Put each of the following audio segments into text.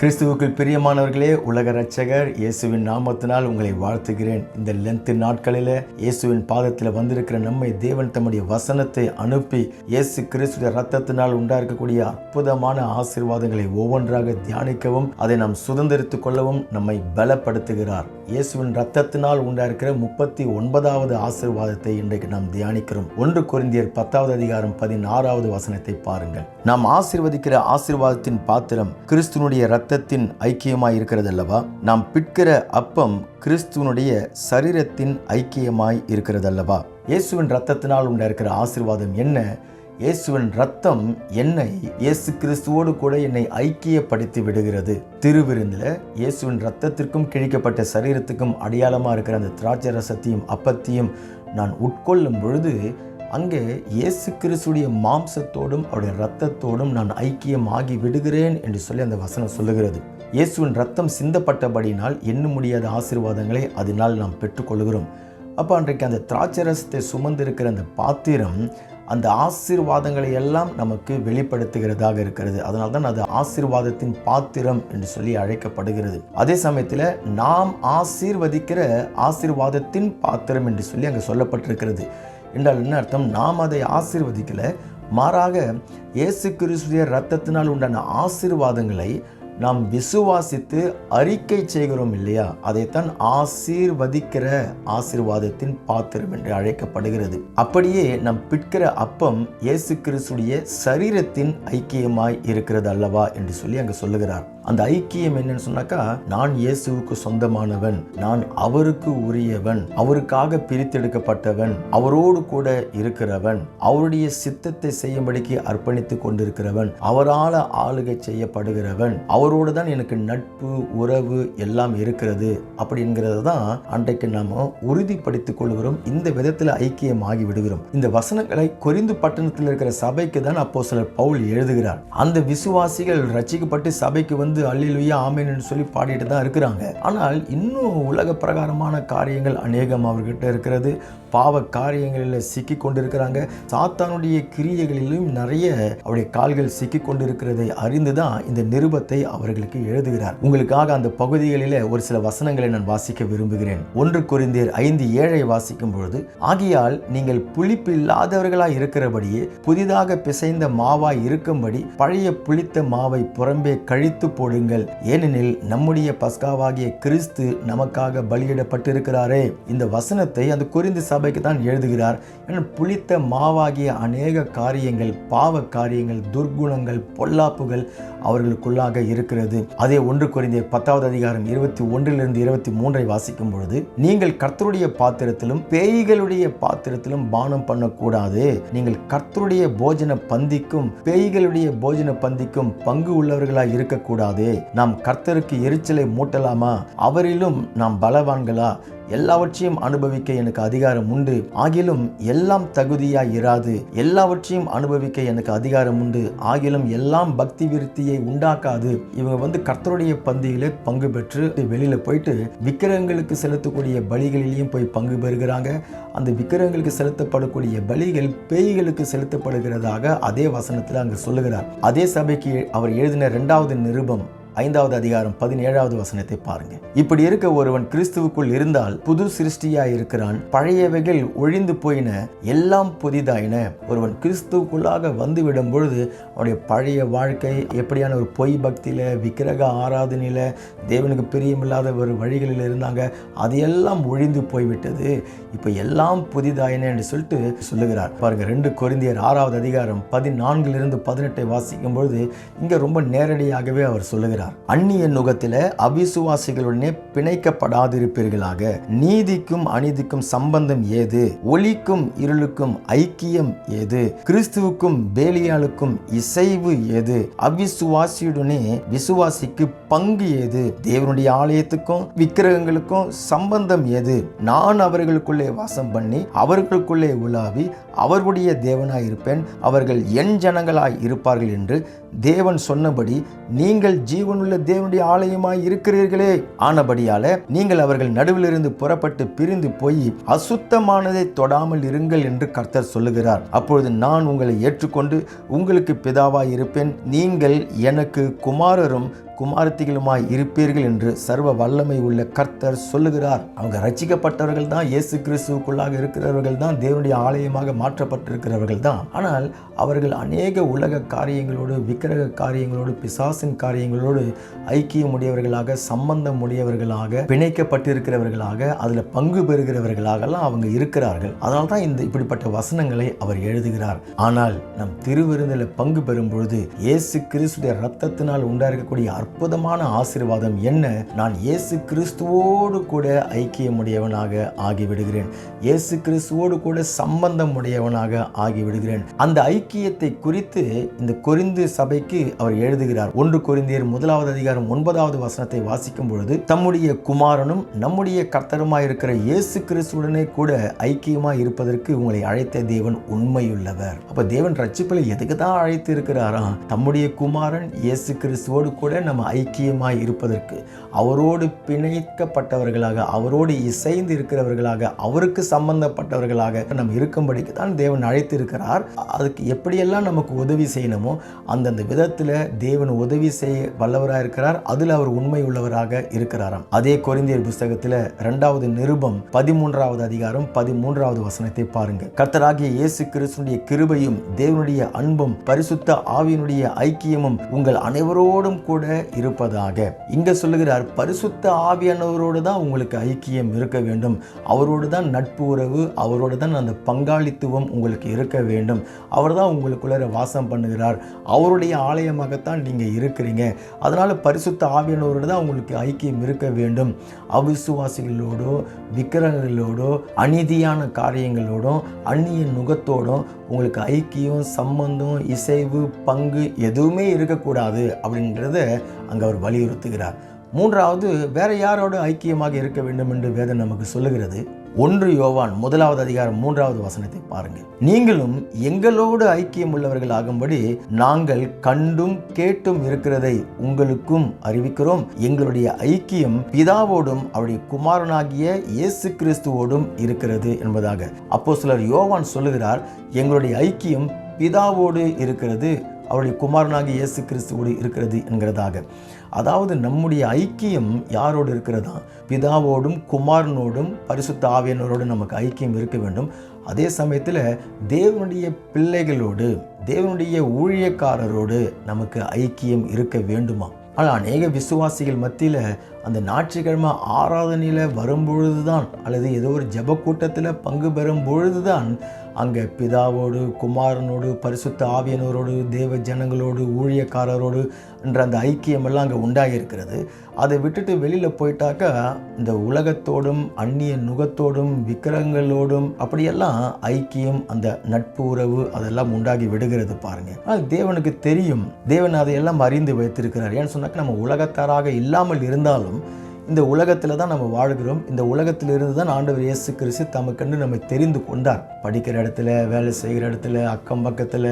கிறிஸ்துவுக்குள் பிரியமானவர்களே உலக ரட்சகர் இயேசுவின் நாமத்தினால் உங்களை வாழ்த்துகிறேன். இந்த லென்த்து நாட்களில் இயேசுவின் பாதத்தில் வந்திருக்கிற நம்மை தேவன் தம்முடைய வசனத்தை அனுப்பி இயேசு கிறிஸ்துடைய ரத்தத்தினால் உண்டாயிருக்கக்கூடிய அற்புதமான ஆசீர்வாதங்களை ஒவ்வொன்றாக தியானிக்கவும் அதை நாம் சுதந்திரித்துக் கொள்ளவும் நம்மை பலப்படுத்துகிறார். இயேசுவின் ரத்தத்தினால் உண்டாயிருக்கிற முப்பத்தி ஒன்பதாவது ஆசீர்வாதத்தை இன்றைக்கு நாம் தியானிக்கிறோம். ஒன்று குறிந்தியர் பத்தாவது அதிகாரம் பதினாறாவது வசனத்தை பாருங்கள். நாம் ஆசிர்வதிக்கிற ஆசீர்வாதத்தின் பாத்திரம் கிறிஸ்துவனுடைய இரத்தத்தின் ஐக்கியமாய் இருக்கிறது அல்லவா நாம் பிற்கிற அப்பம் கிறிஸ்துவனுடைய சரீரத்தின் ஐக்கியமாய் இருக்கிறது அல்லவா இயேசுவின் இரத்தத்தினால் உண்டாயிருக்கிற ஆசீர்வாதம் என்ன? இயேசுவின் ரத்தம் என்னை இயேசு கிறிஸ்துவோடு கூட என்னை ஐக்கியப்படுத்தி விடுகிறது. திருவிருந்தில் இயேசுவின் ரத்தத்திற்கும் கிழிக்கப்பட்ட சரீரத்துக்கும் அடையாளமாக இருக்கிற அந்த திராட்சை ரசத்தையும் அப்பத்தையும் நான் உட்கொள்ளும் பொழுது அங்கே இயேசு கிறிஸ்துடைய மாம்சத்தோடும் அவருடைய ரத்தத்தோடும் நான் ஐக்கியமாகி விடுகிறேன் என்று சொல்லி அந்த வசனம் சொல்லுகிறது. இயேசுவின் ரத்தம் சிந்தப்பட்டபடினால் எண்ண முடியாத ஆசீர்வாதங்களை அதனால் நாம் பெற்றுக்கொள்கிறோம். அப்போ அன்றைக்கு அந்த திராட்சரசத்தை சுமந்திருக்கிற அந்த பாத்திரம் அந்த ஆசீர்வாதங்களை எல்லாம் நமக்கு வெளிப்படுத்துகிறதாக இருக்கிறது. அதனால தான் அது ஆசீர்வாதத்தின் பாத்திரம் என்று சொல்லி அழைக்கப்படுகிறது. அதே சமயத்தில் நாம் ஆசீர்வதிக்கிற ஆசீர்வாதத்தின் பாத்திரம் என்று சொல்லி அங்கே சொல்லப்பட்டிருக்கிறது. என்றால் என்ன அர்த்தம்? நாம் அதை ஆசிர்வதிக்கலை. மாறாக இயேசு கிறிஸ்துடைய ரத்தத்தினால் உண்டான ஆசீர்வாதங்களை நாம் விசுவாசித்து அறிக்கை செய்கிறோம் இல்லையா? அதைத்தான் ஆசீர்வதிக்கிற ஆசீர்வாதத்தின் பாத்திரம் என்று அழைக்கப்படுகிறது. அப்படியே நம் பிற்கிற அப்பம் இயேசு கிறிஸ்துடைய சரீரத்தின் ஐக்கியமாய் இருக்கிறது அல்லவா என்று சொல்லி அங்கு சொல்லுகிறார். அந்த ஐக்கியம் என்னன்னு சொன்னாக்கா நான் இயேசுவுக்கு சொந்தமானவன் நான் அவருக்கு உரியவன் அவருக்காக பிரித்தெடுக்கப்பட்டவன் அவரோடு கூட இருக்கிறவன் அவருடைய சித்தத்தை செய்யும்படிக்கு அர்ப்பணித்து கொண்டிருக்கிறவன் அவரால் ஆளுகை செய்யப்படுகிறவன் அவரோடு தான் எனக்கு நட்பு உறவு எல்லாம் இருக்கிறது அப்படிங்கிறத தான் அன்றைக்கு நாம் உறுதிப்படுத்திக் கொள்கிறோம். இந்த விதத்தில் ஐக்கியமாகி விடுகிறோம். இந்த வசனங்களை கொரிந்து பட்டணத்தில் இருக்கிற சபைக்கு தான் அப்போ சிலர் பவுல் எழுதுகிறார். அந்த விசுவாசிகள் ரட்சிக்கப்பட்டு சபைக்கு வந்து அல்லிலுயா ஆமேன்னு சொல்லி பாடிட்டு தான் இருக்கிறாங்க. ஆனால் இன்னும் உலக பிரகாரமான காரியங்கள் அநேகம் அவர்கிட்ட இருக்கிறது. பாவ காரியங்களில் சிக்கி கொண்டிருக்கிறாங்க. சாத்தானுடைய கிரியைகளிலும் நிறைய அவருடைய கால்கள் சிக்கி கொண்டிருக்கிறதை அறிந்து தான் இந்த நிருபத்தை அவர்களுக்கு எழுதுகிறார். உங்களுக்காக அந்த பகுதிகளிலே ஒரு சில வசனங்களை நான் வாசிக்க விரும்புகிறேன். ஒன்று குறிந்தியர் ஐந்து ஏழை வாசிக்கும் பொழுது ஆகியால் நீங்கள் புளிப்பு இல்லாதவர்களாய் இருக்கிறபடியே புதிதாக பிசைந்த மாவாய் இருக்கும்படி பழைய புளித்த மாவை புறம்பே கழித்து போடுங்கள். ஏனெனில் நம்முடைய பஸ்காவாகிய கிறிஸ்து நமக்காக பலியிடப்பட்டிருக்கிறாரே. இந்த வசனத்தை அந்த குறிந்து சபைக்கு தான் எழுதுகிறார். புளித்த மாவாகிய அநேக காரியங்கள் பாவ காரியங்கள் துர்குணங்கள் பொல்லாப்புகள் அவர்களுக்குள்ளாக இருக்கிறது. அதே ஒன்று குறைந்த பத்தாவது அதிகாரம் இருபத்தி ஒன்றிலிருந்து இருபத்தி மூன்றை வாசிக்கும் பொழுது நீங்கள் கர்த்தருடைய பாத்திரத்திலும் பேய்களுடைய பாத்திரத்திலும் பானம் பண்ணக்கூடாது. நீங்கள் கர்த்தருடைய போஜன பந்திக்கும் பேய்களுடைய போஜன பந்திக்கும் பங்கு உள்ளவர்களாய் இருக்கக்கூடாது. நாம் கர்த்தருக்கு எரிச்சலை மூட்டலாமா? அவரிலும் நாம் பலவான்களா? எல்லாவற்றையும் அனுபவிக்க எனக்கு அதிகாரம் உண்டு. ஆகிலும் எல்லாம் தகுதியாய் இராது. எல்லாவற்றையும் அனுபவிக்க எனக்கு அதிகாரம் உண்டு. ஆகிலும் எல்லாம் பக்தி விருத்தியை உண்டாக்காது. இவங்க வந்து கர்த்தருடைய பந்தியிலே பங்கு பெற்று வெளியில போயிட்டு விக்கிரகங்களுக்கு செலுத்தக்கூடிய பலிகளிலையும் போய் பங்கு பெறுகிறாங்க. அந்த விக்கிரகங்களுக்கு செலுத்தப்படக்கூடிய பலிகள் பேய்களுக்கு செலுத்தப்படுகிறதாக அதே வசனத்தில் அங்கு சொல்லுகிறார். அதே சபைக்கு அவர் எழுதின இரண்டாவது நிருபம். ஐந்தாவது அதிகாரம் பதினேழாவது வசனத்தை பாருங்க. இப்படி இருக்க ஒருவன் கிறிஸ்துவுக்குள் இருந்தால் புது சிருஷ்டியா இருக்கிறான் பழையவைகள் ஒழிந்து போயின எல்லாம் புதிதாயின. ஒருவன் கிறிஸ்துவுக்குள்ளாக வந்துவிடும் பொழுது அவனுடைய பழைய வாழ்க்கை எப்படியான ஒரு பொய் பக்தியில விக்கிரக ஆராதனையில தேவனுக்கு பிரியமில்லாத ஒரு வழிகளில் இருந்தாங்க அதையெல்லாம் ஒழிந்து போய்விட்டது. இப்போ எல்லாம் புதிதாயின என்று சொல்லிட்டு சொல்லுகிறார். பாருங்க ரெண்டு கொரிந்தியர் ஆறாவது அதிகாரம் பதினான்கிலிருந்து பதினெட்டை வாசிக்கும் பொழுது இங்க ரொம்ப நேரடியாகவே அவர் சொல்லுகிறார். சொல்லுகிறார் அந்நிய நுகத்தில அவிசுவாசிகளுடனே பிணைக்கப்படாதிருப்பீர்களாக. நீதிக்கும் அநீதிக்கும் சம்பந்தம் ஏது? ஒளிக்கும் இருளுக்கும் ஐக்கியம் ஏது? கிறிஸ்துவுக்கும் பேலியாளுக்கும் இசைவு ஏது? அவிசுவாசியுடனே விசுவாசிக்கு பங்கு ஏது? தேவனுடைய ஆலயத்துக்கும் விக்கிரகங்களுக்கும் சம்பந்தம் ஏது? நான் அவர்களுக்குள்ளே வாசம் பண்ணி அவர்களுக்குள்ளே உலாவி அவர்களுடைய தேவனாய் இருப்பேன் அவர்கள் என் ஜனங்களாய் இருப்பார்கள் என்று தேவன் சொன்னபடி நீங்கள் ஜீவன் ஜீவனுள்ள தேவனுடைய ஆலயமாய் இருக்கிறீர்களே. ஆனபடியால நீங்கள் அவர்கள் நடுவிலிருந்து புறப்பட்டு பிரிந்து போய் அசுத்தமானதை தொடாமல் இருங்கள் என்று கர்த்தர் சொல்லுகிறார். அப்பொழுது நான் உங்களை ஏற்றுக்கொண்டு உங்களுக்கு பிதாவாய் இருப்பேன். நீங்கள் எனக்கு குமாரரும் குமாரத்திகளுமாய் இருப்பீர்கள் என்று சர்வ வல்லமை உள்ள கர்த்தர் சொல்லுகிறார். அவங்க ரச்சிக்கப்பட்டவர்கள் தான் இயேசு கிறிஸ்துவுக்குள்ளாக இருக்கிறவர்கள் தான் தேவனுடைய ஆலயமாக மாற்றப்பட்டிருக்கிறவர்கள் தான். ஆனால் அவர்கள் அநேக உலக காரியங்களோடு விக்கிரக காரியங்களோடு பிசாசின் காரியங்களோடு ஐக்கியம் உடையவர்களாக சம்பந்தம் உடையவர்களாக பிணைக்கப்பட்டிருக்கிறவர்களாக அதில் பங்கு பெறுகிறவர்களாகலாம் அவங்க இருக்கிறார்கள். அதனால் தான் இந்த இப்படிப்பட்ட வசனங்களை அவர் எழுதுகிறார். ஆனால் நம் திருவிருந்தில் பங்கு பெறும் பொழுது இயேசு கிறிஸ்துடைய ரத்தத்தினால் உண்டாயிருக்கக்கூடிய அற்புதமான ஆசீர்வாதம் என்ன? நான் இயேசு கிறிஸ்துவோடு கூட ஐக்கியமுடையவனாக ஆகிவிடுகிறேன். இயேசு கிறிஸ்துவோடு கூட சம்பந்தம் உடையவனாக ஆகிவிடுகிறேன். அந்த ஐக்கியத்தை குறித்து இந்த கொரிந்து சபைக்கு அவர் எழுதுகிறார். ஒன்று கொரிந்தியர் முதலாவது அதிகாரம் ஒன்பதாவது வசனத்தை வாசிக்கும் பொழுது தம்முடைய குமாரனும் நம்முடைய கர்த்தருமாயிருக்கிற இயேசு கிறிஸ்துடனே கூட ஐக்கியமாய் இருப்பதற்கு உங்களை அழைத்த தேவன் உண்மையுள்ளவர். அப்ப தேவன் ரட்சிப்பில் எதுக்கு தான் அழைத்து இருக்கிறாராம் தம்முடைய குமாரன் இயேசு கிறிஸ்துவோடு கூட நம்ம ஐக்கியமாய் இருப்பதற்கு அவரோடு பிணைக்கப்பட்டவர்களாக அவரோடு இசைந்து இருக்கிறவர்களாக அவருக்கு சம்பந்தப்பட்டவர்களாக நம்ம இருக்கும்படிக்கு தான் தேவன் அழைத்து இருக்கிறார் அதுக்கு எப்படியெல்லாம் நமக்கு உதவி செய்யணுமோ அந்தந்த விதத்தில் தேவன் உதவி செய்ய வல்லவராக இருக்கிறார். அதில் அவர் உண்மை உள்ளவராக இருக்கிறாராம். அதே கொரிந்தியர் புஸ்தகத்தில் ரெண்டாவது நிருபம் பதிமூன்றாவது அதிகாரம் பதிமூன்றாவது வசனத்தை பாருங்க. கர்த்தராகிய இயேசு கிறிஸ்துடைய கிருபையும் தேவனுடைய அன்பும் பரிசுத்த ஆவியினுடைய ஐக்கியமும் உங்கள் அனைவரோடும் கூட இருப்பதாக. இங்க சொல்லுகிறார் பரிசுத்த ஆவியானவரோடு தான் உங்களுக்கு ஐக்கியம் இருக்க வேண்டும். அவரோடு தான் நட்பு உறவு அவரோடு தான் அந்த பங்காளித்துவம் உங்களுக்கு இருக்க வேண்டும். அவர் தான் உங்களுக்குள்ளே வாசம் பண்ணுகிறார். அவருடைய ஆலயமாகத்தான் நீங்கள் இருக்கிறீங்க. அதனால் பரிசுத்த ஆவியானவரோடு தான் உங்களுக்கு ஐக்கியம் இருக்க வேண்டும். அவிசுவாசிகளோடோ விக்கிரகங்களோடோ அநீதியான காரியங்களோடும் அந்நிய நுகத்தோடும் உங்களுக்கு ஐக்கியம் சம்பந்தம் இசைவு பங்கு எதுவுமே இருக்கக்கூடாது. அப்படின்றத அங்கே அவர் வலியுறுத்துகிறார். மூன்றாவது வேற யாரோடு ஐக்கியமாக இருக்க வேண்டும் என்று வேதம் நமக்கு சொல்லுகிறது? ஒன்று யோவான் முதலாவது அதிகாரம் மூன்றாவது வசனத்தை பாருங்கள். நீங்களும் எங்களோடு ஐக்கியம் உள்ளவர்கள் ஆகும்படி நாங்கள் கண்டும் கேட்டும் இருக்கிறதை உங்களுக்கும் அறிவிக்கிறோம். எங்களுடைய ஐக்கியம் பிதாவோடும் அவருடைய குமாரனாகிய இயேசு கிறிஸ்துவோடும் இருக்கிறது என்பதாக. அப்போ சிலர் யோவான் சொல்லுகிறார் எங்களுடைய ஐக்கியம் பிதாவோடு இருக்கிறது. அவருடைய குமாரனாகி இயேசு கிறிஸ்துவோடு இருக்கிறது என்கிறதாக. அதாவது நம்முடைய ஐக்கியம் யாரோடு இருக்கிறதா? பிதாவோடும் குமாரனோடும் பரிசுத்த ஆவியனரோடும் நமக்கு ஐக்கியம் இருக்க வேண்டும். அதே சமயத்தில் தேவனுடைய பிள்ளைகளோடு தேவனுடைய ஊழியக்காரரோடு நமக்கு ஐக்கியம் இருக்க வேண்டுமா? ஆனால் அநேக விசுவாசிகள் மத்தியில் அந்த ஞாயிற்றுக்கிழமை ஆராதனையில் வரும்பொழுது தான் அல்லது ஏதோ ஒரு ஜப கூட்டத்தில் பங்கு பெறும் பொழுது தான் அங்கே பிதாவோடு குமாரனோடு பரிசுத்த ஆவியனோரோடு தேவ ஜனங்களோடு ஊழியக்காரரோடு என்ற அந்த ஐக்கியமெல்லாம் அங்கே உண்டாகியிருக்கிறது. அதை விட்டுட்டு வெளியில் போயிட்டாக்கா இந்த உலகத்தோடும் அந்நிய நுகத்தோடும் விக்கிரகங்களோடும் அப்படியெல்லாம் ஐக்கியம் அந்த நட்பு உறவு அதெல்லாம் உண்டாகி விடுகிறது பாருங்க. ஆனால் தேவனுக்கு தெரியும் தேவன் அதையெல்லாம் அறிந்து வைத்திருக்கிறார். ஏன்னு சொன்னாக்க நம்ம உலகத்தாராக இல்லாமல் இருந்தாலும் இந்த உலகத்தில் தான் நம்ம வாழ்கிறோம். இந்த உலகத்திலிருந்து தான் ஆண்டவர் இயேசு கிறிஸ்து தமக்கண்டு நம்மை தெரிந்து கொண்டார். படிக்கிற இடத்துல வேலை செய்கிற இடத்துல அக்கம் பக்கத்தில்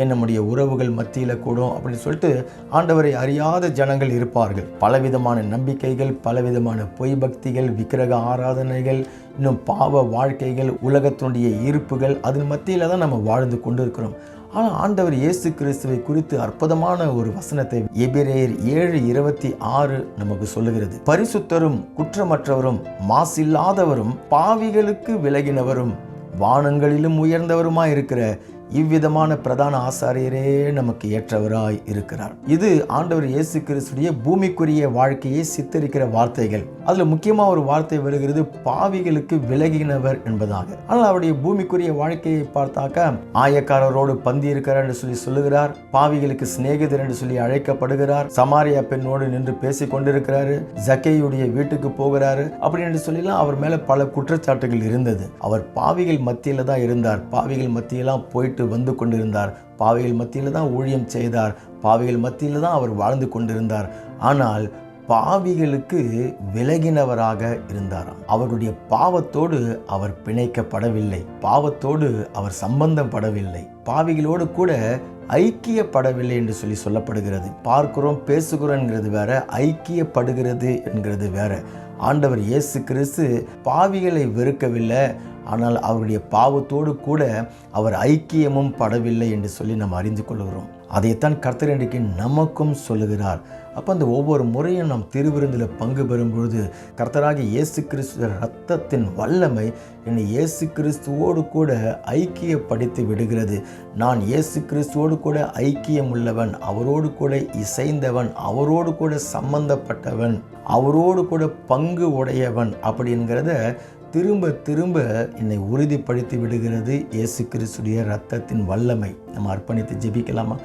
ஏன் நம்முடைய உறவுகள் மத்தியில் கூடும் அப்படின்னு சொல்லிட்டு ஆண்டவரை அறியாத ஜனங்கள் இருப்பார்கள். பலவிதமான நம்பிக்கைகள் பலவிதமான பொய் பக்திகள் விக்கிரக ஆராதனைகள் இன்னும் பாவ வாழ்க்கைகள் உலகத்தினுடைய ஈர்ப்புகள் அதன் மத்தியில் தான் நம்ம வாழ்ந்து கொண்டு இருக்கிறோம் ஆனால் ஆண்டவர் இயேசு கிறிஸ்துவை குறித்து அற்புதமான ஒரு வசனத்தை எபிரேயர் ஏழு இருபத்தி ஆறு நமக்கு சொல்லுகிறது. பரிசுத்தரும் குற்றமற்றவரும் மாசில்லாதவரும் பாவிகளுக்கு விலகினவரும் வானங்களிலும் உயர்ந்தவருமாய் இருக்கிற இவ்விதமான பிரதான ஆசாரியரே நமக்கு ஏற்றவராய் இருக்கிறார். இது ஆண்டவர் இயேசு கிறிஸ்துடைய பூமிக்குரிய வாழ்க்கையை சித்தரிக்கிற வார்த்தைகள். அதுல முக்கியமா ஒரு வார்த்தை வருகிறது பாவிகளுக்கு விலகினவர் என்பதாக. ஆனால் அவருடைய பூமிக்குரிய வாழ்க்கையை பார்த்தாக்க ஆயக்காரரோடு பந்தி இருக்கிறார் என்று சொல்லி சொல்லுகிறார் பாவிகளுக்கு சிநேகிதர் என்று சொல்லி அழைக்கப்படுகிறார் சமாரியா பெண்ணோடு நின்று பேசிக் கொண்டிருக்கிறாரு ஜக்கையுடைய வீட்டுக்கு போகிறாரு அப்படின்னு சொல்லிலாம் அவர் மேல பல குற்றச்சாட்டுகள் இருந்தது. அவர் பாவிகள் மத்தியில தான் இருந்தார். பாவிகள் மத்தியெல்லாம் போயிட்டு வந்து கொண்டிருந்தார். பாவைகள் மத்தியில் தான் ஊழியம் செய்தார். பாவைகள் மத்தியில் தான் அவர் வாழ்ந்து கொண்டிருந்தார். ஆனால் பாவிகளுக்கு விலகினவராக இருந்தாராம். அவருடைய பாவத்தோடு அவர் பிணைக்கப்படவில்லை. பாவத்தோடு அவர் சம்பந்தப்படவில்லை பாவிகளோடு கூட ஐக்கியப்படவில்லை என்று சொல்லி சொல்லப்படுகிறது. பார்க்கிறோம் பேசுகிறோங்கிறது வேற ஐக்கியப்படுகிறது என்கிறது வேற. ஆண்டவர் இயேசு கிறிஸ்து பாவிகளை வெறுக்கவில்லை. ஆனால் அவருடைய பாவத்தோடு கூட அவர் ஐக்கியமும் படவில்லை என்று சொல்லி நாம் அறிந்து கொள்கிறோம். அதைத்தான் கர்த்தர் இன்றைக்கு நமக்கும் சொல்லுகிறார். அப்போ அந்த ஒவ்வொரு முறையும் நாம் திருவிருந்தில் பங்கு பெறும் பொழுது இயேசு கிறிஸ்துவ ரத்தத்தின் வல்லமை என்னை இயேசு கிறிஸ்துவோடு கூட ஐக்கியப்படுத்தி விடுகிறது. நான் இயேசு கிறிஸ்துவோடு கூட ஐக்கியம் உள்ளவன் அவரோடு கூட இசைந்தவன் அவரோடு கூட சம்பந்தப்பட்டவன் அவரோடு கூட பங்கு உடையவன் அப்படிங்கிறத திரும்ப திரும்ப என்னை உறுதிப்படுத்தி விடுகிறது இயேசு கிறிஸ்துடைய ரத்தத்தின் வல்லமை. நம்ம அர்ப்பணித்து ஜெபிக்கலாமா?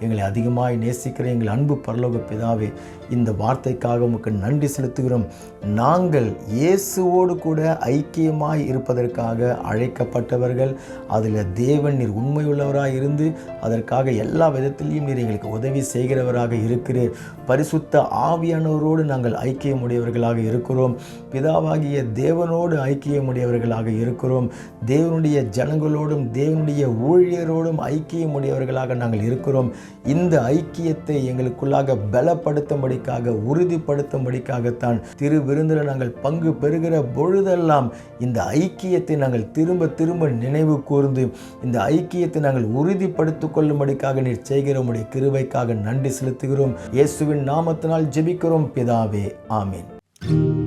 எங்களை அதிகமாய் நேசிக்கிற எங்கள் அன்பு பரலோக பிதாவே இந்த வார்த்தைக்காக உமக்கு நன்றி செலுத்துகிறோம். நாங்கள் இயேசுவோடு கூட ஐக்கியமாய் இருப்பதற்காக அழைக்கப்பட்டவர்கள் அதில் தேவன் நீர் உண்மையுள்ளவராக இருந்து அதற்காக எல்லா விதத்திலையும் நீர் எங்களுக்கு உதவி செய்கிறவராக இருக்கிறீர். பரிசுத்த ஆவியானவரோடு நாங்கள் ஐக்கியமுடையவர்களாக இருக்கிறோம். பிதாவாகிய தேவனோடு ஐக்கியமுடையவர்களாக இருக்கிறோம். தேவனுடைய ஜனங்களோடும் தேவனுடைய ஊழியரோடும் ஐக்கியமுடையவர்களாக நாங்கள் இருக்கிறோம். இந்த ஐக்கியத்தை எங்களுக்குள்ளாக பலப்படுத்தும்படிக்காக உறுதிப்படுத்தும்படிக்காகத்தான் திரு விருந்தில் நாங்கள் பங்கு பெறுகிற பொழுதெல்லாம் இந்த ஐக்கியத்தை நாங்கள் திரும்ப திரும்ப நினைவு கூர்ந்து இந்த ஐக்கியத்தை நாங்கள் உறுதிப்படுத்திக் கொள்ளும்படிக்காக நீர் செய்கிற உடைய கிருவைக்காக நன்றி செலுத்துகிறோம். இயேசுவின் நாமத்தினால் ஜெபிக்கிறோம். பிதாவே ஆமீன்.